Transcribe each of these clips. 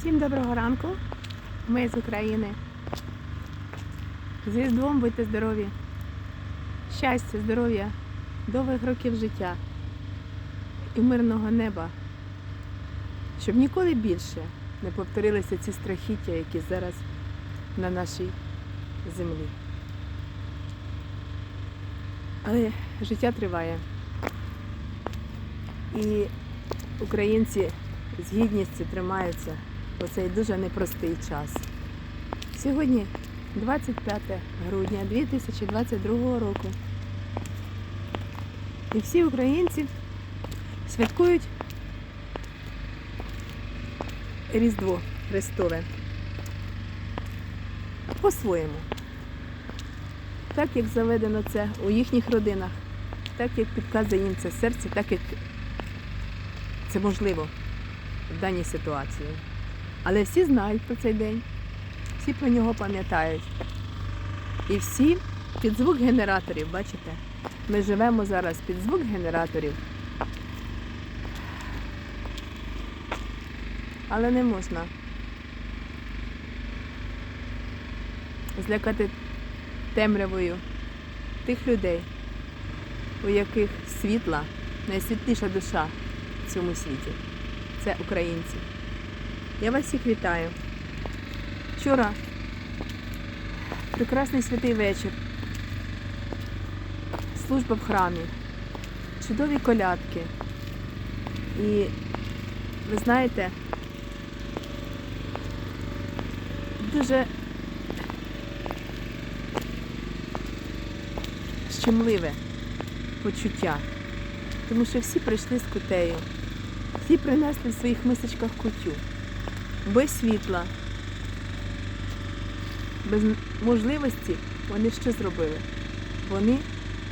Всім доброго ранку. Ми з України. З Різдвом будьте здорові. Щастя, здоров'я, довгих років життя і мирного неба. Щоб ніколи більше не повторилися ці страхіття, які зараз на нашій землі. Але життя триває. І українці з гідністю тримаються у цей дуже непростий час. Сьогодні 25 грудня 2022 року. І всі українці святкують Різдво Христове по-своєму. Так, як заведено це у їхніх родинах, так як підказує їм це серце, так як це можливо в даній ситуації. Але всі знають про цей день, всі про нього пам'ятають. І всі під звук генераторів, бачите? Ми живемо зараз під звук генераторів. Але не можна злякати темрявою тих людей, у яких світла, найсвітліша душа в цьому світі. Це українці. Я вас всіх вітаю. Вчора прекрасний святий вечір. Служба в храмі, чудові колядки. І ви знаєте, дуже щемливе почуття, тому що всі прийшли з кутею, всі принесли в своїх мисочках кутю, без світла, без можливості вони що зробили? Вони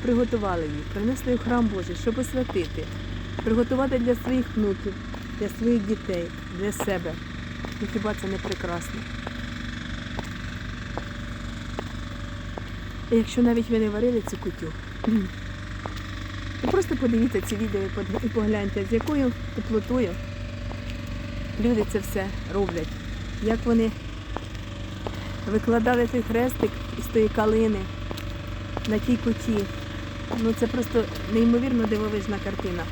приготували їх, принесли в храм Божий, щоб освятити, приготувати для своїх внуків, для своїх дітей, для себе. І хіба це не прекрасно? І якщо навіть ви не варили цю кутю, то просто подивіться ці відео і погляньте, з якою теплотою люди це все роблять. Як вони викладали той хрестик із тої калини на тій куті. Ну це просто неймовірно дивовижна картина.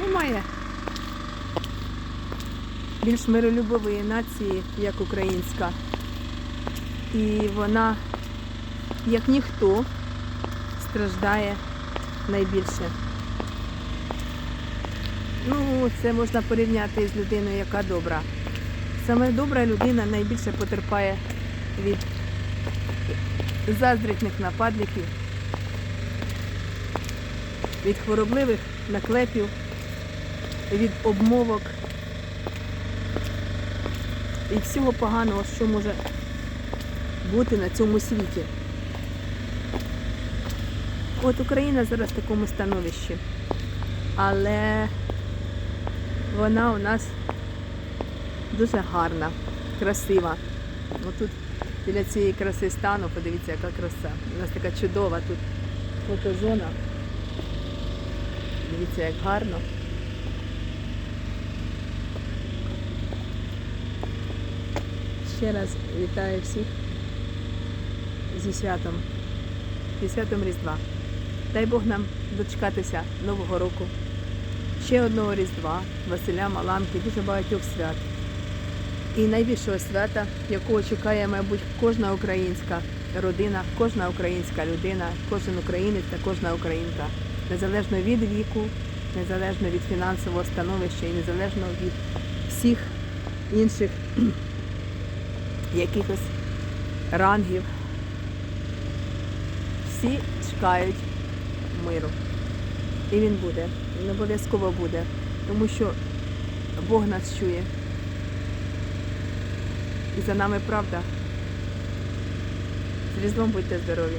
Немає більш миролюбової нації, як українська. І вона, як ніхто, страждає найбільше. Ну, це можна порівняти з людиною, яка добра. Саме добра людина найбільше потерпає від заздрітних нападників, від хворобливих наклепів, від обмовок і всього поганого, що може бути на цьому світі. От Україна зараз в такому становищі, але вона у нас дуже гарна, красива. Отут біля цієї краси стану, подивіться, яка краса. У нас така чудова тут фотозона. Дивіться, як гарно. Ще раз вітаю всіх зі святом, зі святом Різдва. Дай Бог нам дочекатися Нового року, ще одного Різдва, Василя Маламки, дуже багатьох свят. І найбільшого свята, якого чекає, мабуть, кожна українська родина, кожна українська людина, кожен українець та кожна українка, незалежно від віку, незалежно від фінансового становища і незалежно від всіх інших якихось рангів. Всі чекають миру. І він буде. Обов'язково буде. Тому що Бог нас чує. І за нами правда. З Різдвом будьте здорові.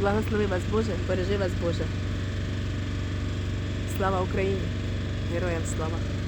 Благослови вас Боже, бережи вас Боже. Слава Україні! Героям слава!